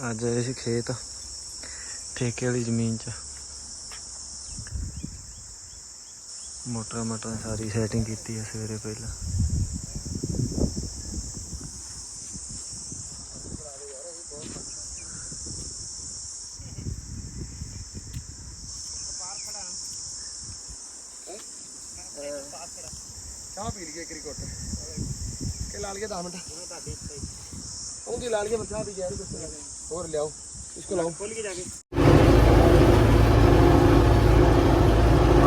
ਅੱਜ ਆਏ ਸੀ ਖੇਤ, ਠੇਕੇ ਵਾਲੀ ਜ਼ਮੀਨ 'ਚ। ਮੋਟਰ ਮਟਰ ਸਾਰੀ ਸੈਟਿੰਗ ਕੀਤੀ ਹੈ ਸਵੇਰੇ ਪਹਿਲਾਂ। ਚਾਹ ਪੀ ਲਈਏ ਕਰੀ ਘੁੱਟ। ਲਾ ਲਈਏ 10 ਮਿੰਟ? ਉਹਦੀ ਲਾ ਲਈਏ ਮੈਂ ਚਾਹ ਪੀ ਗਿਆ ਹੋਰ ਲਿਆਓ ਇਸਕੋ ਲਾਓ। ਖੋਲ ਕੇ ਜਾ ਕੇ।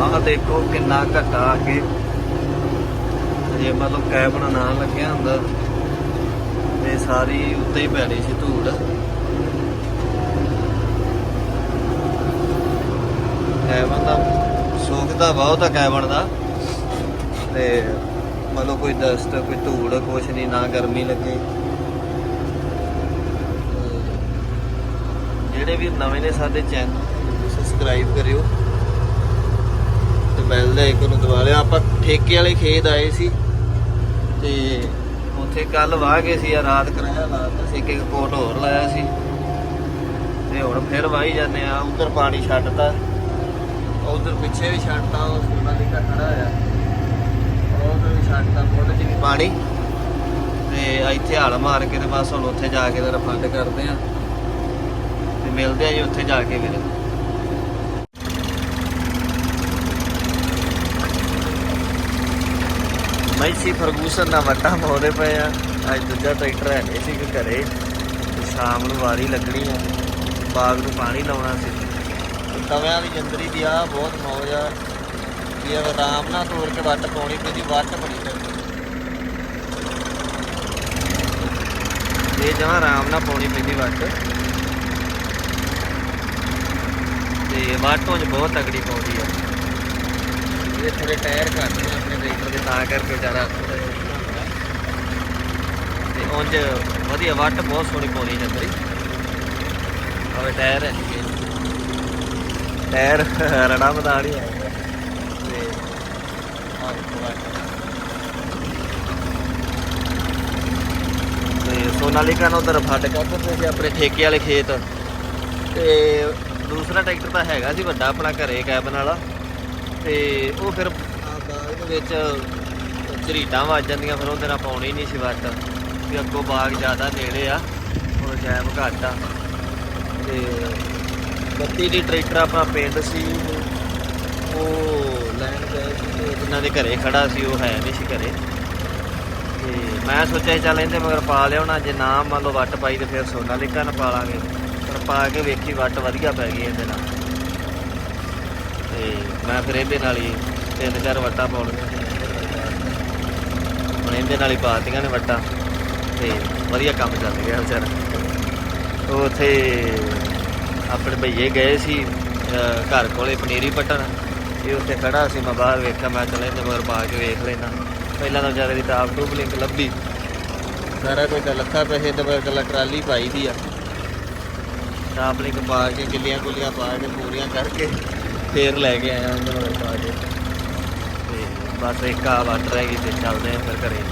ਆਹ ਦੇਖੋ ਕਿੰਨਾ ਘਟਾ ਅੱਗੇ ਜੇ ਮਤਲਬ ਕੈਬਨ ਨਾ ਲੱਗਿਆ ਹੁੰਦਾ। ਤੇ ਸਾਰੀ ਉੱਤੇ ਹੀ ਪੈਣੀ ਸੀ ਧੂੜ। ਕੈਬਨ ਦਾ ਸੁੱਕਦਾ ਬਹੁਤ ਆ ਕੈਬਨ ਦਾ ਤੇ ਮਤਲਬ ਕੋਈ ਡਸਟ ਕੋਈ ਧੂੜ ਕੁਛ ਨਹੀਂ ਨਾ ਗਰਮੀ ਲੱਗੇ। ਜਿਹੜੇ ਵੀ ਨਵੇਂ ਨੇ ਸਾਡੇ ਚੈਨਲ ਸਬਸਕ੍ਰਾਈਬ ਕਰਿਓ। ਤੇ ਬੈਲ ਦੇ ਆਈਕਨ ਨੂੰ ਦਬਾ ਲਿਆ ਆਪਾਂ ਠੇਕੇ ਵਾਲੇ ਖੇਤ ਆਏ ਸੀ। ਤੇ ਉੱਥੇ ਕੱਲ ਵਾਹ ਗਏ ਸੀ ਆ ਰਾਤ ਕਰਾਇਆ ਲਾਤਾ ਸੀ। ਇੱਕ ਕੋਟ ਹੋਰ ਲਾਇਆ ਸੀ। ਤੇ ਹੁਣ ਫਿਰ ਵਾਹੀ ਜਾਂਦੇ ਆ। ਉਧਰ ਪਾਣੀ ਛੱਡਤਾ। ਉਧਰ ਪਿੱਛੇ ਵੀ ਛੱਡਤਾ। ਉਹ ਸੋਨਾ ਦੀ ਖੜਾ ਹੋਇਆ। ਉਧਰ ਵੀ ਛੱਡਤਾ। ਫੁੱਟ ਚ ਵੀ ਪਾਣੀ। ਤੇ ਇੱਥੇ ਹਲ ਮਾਰ ਕੇ ਤੇ ਬਸ ਹੁਣ ਉੱਥੇ ਜਾ ਕੇ ਤੇ ਫੰਡ ਕਰਦੇ ਆ। ਮਿਲਦੇ ਆ ਜੀ ਉੱਥੇ ਜਾ ਕੇ ਫਿਰ। ਮੈਸੀ ਫਰਗੂਸਨ ਦਾ ਵੱਟਾ ਪਾਉਂਦੇ ਪਏ ਆ। ਅੱਜ ਦੂਜਾ ਟਰੈਕਟਰ ਹੈ ਨਹੀਂ ਸੀ ਕਿ ਘਰੇ। ਸ਼ਾਮ ਨੂੰ ਵਾਰੀ ਲੱਗਣੀ ਆ। ਬਾਗ ਨੂੰ ਪਾਣੀ ਲਾਉਣਾ ਸੀ। ਤਵਿਆਂ ਦੀ ਜੰਦਰੀ ਦੀ ਆ, ਬਹੁਤ ਮੌਜ ਆ। ਇਹ ਆਰਾਮ ਨਾਲ ਤੋੜ ਕੇ ਵੱਟ ਪਾਉਣੀ ਪੈਂਦੀ, ਵੱਟ ਬੜੀ ਲੱਗਦੀ। ਇਹ ਜਮਾਂ ਆਰਾਮ ਨਾਲ ਪਾਉਣੀ ਪੈਂਦੀ ਵੱਟ। ਤੇ ਵੱਟ ਉਂਝ ਬਹੁਤ ਤਗੜੀ ਪਾਉਂਦੀ ਆ। ਇਹ ਥੋੜੇ ਟਾਇਰ ਘੱਟ ਨੇ ਆਪਣੇ ਟਰੈਕਟਰ ਦੇ, ਤਾਂ ਕਰਕੇ ਵਿਚਾਰਾ ਤੇ ਉਂਝ ਵਧੀਆ, ਵੱਟ ਬਹੁਤ ਸੋਹਣੀ ਪਾਉਣੀ ਜੰਦਰੀ ਆਵੇ ਟਾਇਰ ਹੈ ਨੀਗੇ। ਟਾਇਰ ਰੜਾ ਮਦਾਨ ਹੀ ਹੈ। ਤੇ ਆਹ ਦੇਖੋ ਵੱਟ। ਤੇ ਸੋਨਾਲੀਕਾ ਨੂੰ ਉਧਰ ਫੱਟ ਕਰਦੇ ਸੀ ਆਪਣੇ ਠੇਕੇ ਵਾਲੇ ਖੇਤ। ਤੇ ਦੂਸਰਾ ਟਰੈਕਟਰ ਤਾਂ ਹੈਗਾ ਸੀ ਵੱਡਾ ਆਪਣਾ ਘਰੇ ਕੈਬਨ ਵਾਲਾ। ਤੇ ਉਹ ਫਿਰ ਬਾਗ ਵਿੱਚ ਝਰੀਟਾਂ ਵੱਜ ਜਾਂਦੀਆਂ, ਫਿਰ ਉਹਦੇ ਨਾਲ ਪਾਉਣੀ ਨਹੀਂ ਸੀ ਵੱਟ। ਵੀ ਅੱਗੋਂ ਬਾਗ ਜ਼ਿਆਦਾ ਨੇੜੇ ਆ, ਹੁਣ ਜੈਮ ਘੱਟ ਆ। ਤੇ ਬੱਤੀ ਦੀ ਟਰੈਕਟਰ ਆਪਣਾ ਪਿੰਡ ਸੀ, ਉਹ ਲੈਣ ਗਏ ਸੀ ਤੇ ਜਿਨ੍ਹਾਂ ਦੇ ਘਰੇ ਖੜਾ ਸੀ, ਉਹ ਹੈ ਨਹੀਂ ਸੀ ਘਰੇ। ਤੇ ਮੈਂ ਸੋਚਿਆ ਚੱਲ ਇਹਦੇ ਮਗਰ ਪਾ ਲਿਆਉਣਾ, ਜੇ ਨਾ ਮੰਨ ਲਓ ਵੱਟ ਪਾਈ ਤੇ ਫਿਰ ਸੋਨਾ ਸੋਨਾਲੀਕਾ ਨਾਲ ਪਾ ਲਾਂਗੇ। ਪਰ ਪਾ ਕੇ ਵੇਖੀ ਵੱਟ ਵਧੀਆ ਪੈ ਗਈ ਇਹਦੇ ਨਾਲ। ਤੇ ਮੈਂ ਫਿਰ ਇਹਦੇ ਨਾਲ ਹੀ ਤਿੰਨ ਚਾਰ ਵੱਟਾਂ ਪਾਉਣੀਆਂ ਹੁਣ ਇਹਦੇ ਨਾਲ ਹੀ ਪਾਤੀਆਂ ਨੇ ਵੱਟਾਂ ਤੇ ਵਧੀਆ ਕੰਮ ਚੱਲ ਗਿਆ ਵਿਚਾਰਾ। ਉਹ ਉੱਥੇ ਆਪਣੇ ਭਈਏ ਗਏ ਸੀ ਘਰ ਕੋਲੇ ਪਨੀਰੀ ਪੱਟਣ। ਇਹ ਉੱਥੇ ਖੜਾ ਸੀ, ਮੈਂ ਬਾਹਰ ਵੇਖਿਆ, ਮੈਂ ਚਲੇ ਇਹਦੇ ਮਗਰ ਪਾ ਕੇ ਵੇਖ ਲੈਣਾ ਪਹਿਲਾਂ ਤਾਂ ਵਿਚਾਰੇ ਦੀ ਟਾਪ ਟੂਪ ਲਿੰਕ ਲੱਭੀ। ਸਾਰਾ ਕੋਈ ਤਾਂ ਲੱਖਾਂ ਪੈਸੇ ਦੇ ਮਗਰ ਕੱਲਾ ਟਰਾਲੀ ਪਾਈ ਦੀ ਆ। ਟਾਪ ਲਿੰਕ ਪਾ ਕੇ ਗਿੱਲੀਆਂ ਗੁੱਲੀਆਂ ਪਾ ਕੇ ਪੂਰੀਆਂ ਕਰਕੇ ਫੇਰ ਲੈ ਕੇ ਆਇਆ ਉਹਨਾਂ ਨੂੰ ਪਾ ਕੇ। ਤੇ ਬਸ ਇੱਕ ਆ ਵਾਟਰ ਹੈਗੀ ਤੇ ਚੱਲਦੇ ਆ ਫਿਰ ਘਰੇ।